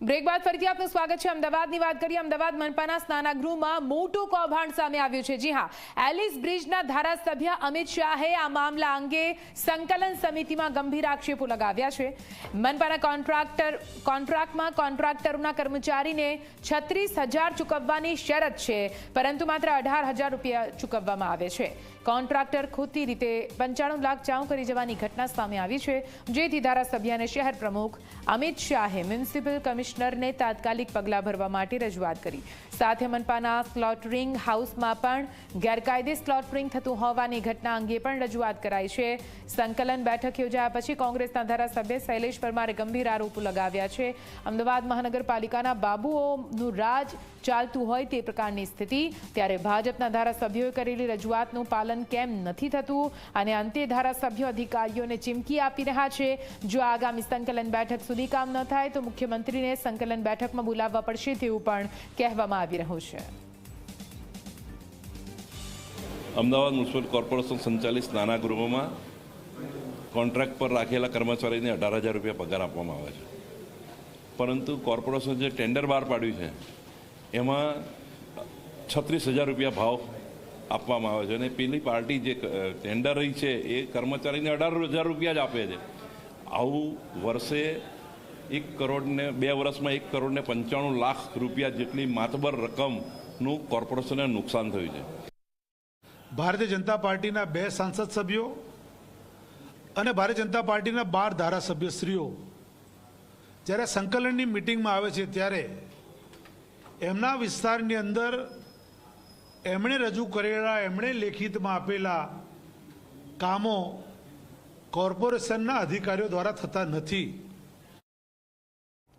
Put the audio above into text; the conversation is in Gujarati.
બ્રેક બાદ ફરીથી આપનું સ્વાગત છે. અમદાવાદની વાત કરીએ, અમદાવાદ મનપાના સ્નાનાગૃહમાં મોટું કૌભાંડ સામે આવ્યું છે. જી હા, એલિસ બ્રિજના ધારાસભ્ય અમિત શાહે આ મામલા અંગે સંકલન સમિતિમાં ગંભીર આક્ષેપો લગાવ્યા છે. મનપાના કોન્ટ્રાક્ટર, કોન્ટ્રાક્ટમાં કોન્ટ્રાક્ટરોના કર્મચારીને છત્રીસ હજાર ચૂકવવાની શરત છે, પરંતુ માત્ર અઢાર હજાર રૂપિયા ચૂકવવામાં આવે છે. કોન્ટ્રાક્ટર ખોટી રીતે પંચાણું લાખ ચાઉ કરી જવાની ઘટના સામે આવી છે. જેથી ધારાસભ્ય અને શહેર પ્રમુખ અમિત શાહે મ્યુનિસિપલ કમિશનરને તાત્કાલિક પગલાં ભરવા માટે રજૂઆત કરી. સાથે મનપાના સ્લોટરિંગ હાઉસમાં પણ ગેરકાયદે સ્લોટરિંગ થતું હોવાની ઘટના અંગે પણ રજૂઆત કરાઈ છે. સંકલન બેઠક યોજાયા પછી કોંગ્રેસના ધારાસભ્ય શૈલેષ પરમારે ગંભીર આરોપો લગાવ્યા છે. અમદાવાદ મહાનગરપાલિકાના બાબુઓનું રાજ ચાલતું હોય તે પ્રકારની સ્થિતિ. ત્યારે ભાજપના ધારાસભ્યોએ કરેલી રજૂઆતનું પાલન કેમ નથી થતું? અને અંતે ધારાસભ્યો અધિકારીઓને ચીમકી આપી રહ્યા છે. જો આગામી સંકલન બેઠક સુધી કામ ન થાય તો મુખ્યમંત્રીને સંકલન બેઠકમાં બોલાવવા પડશે તેવું પણ કહેવામાં આવી રહ્યું છે. અમદાવાદ મ્યુનિસિપલ કોર્પોરેશન સંચાલિત સ્નાનાગૃહોમાં કોન્ટ્રાક્ટ પર રાખેલા કર્મચારીને અઢાર હજાર રૂપિયા પગાર આપવામાં આવે છે. પરંતુ કોર્પોરેશન જે ટેન્ડર બહાર પાડ્યું છે, એમાં છત્રીસ હજાર રૂપિયા ભાવ આપવામાં આવે છે અને પેલી પાર્ટી જે ટેન્ડર રહી છે, એ કર્મચારીને અઢાર હજાર રૂપિયા જ આપે છે. આવું વર્ષે એક કરોડને બે વર્ષમાં એક કરોડને પંચાણું લાખ રૂપિયા જેટલી માતબર રકમનું કોર્પોરેશનને નુકસાન થયું છે. ભારતીય જનતા પાર્ટીના બે સાંસદ સભ્યો અને ભારતીય જનતા પાર્ટીના બાર ધારાસભ્યશ્રીઓ. જ્યારે સંકલનની મિટિંગમાં આવે છે ત્યારે એમના વિસ્તારની અંદર એમણે રજૂ કરેલા, એમણે લેખિતમાં આપેલા કામો કોર્પોરેશનના અધિકારીઓ દ્વારા થતા નથી.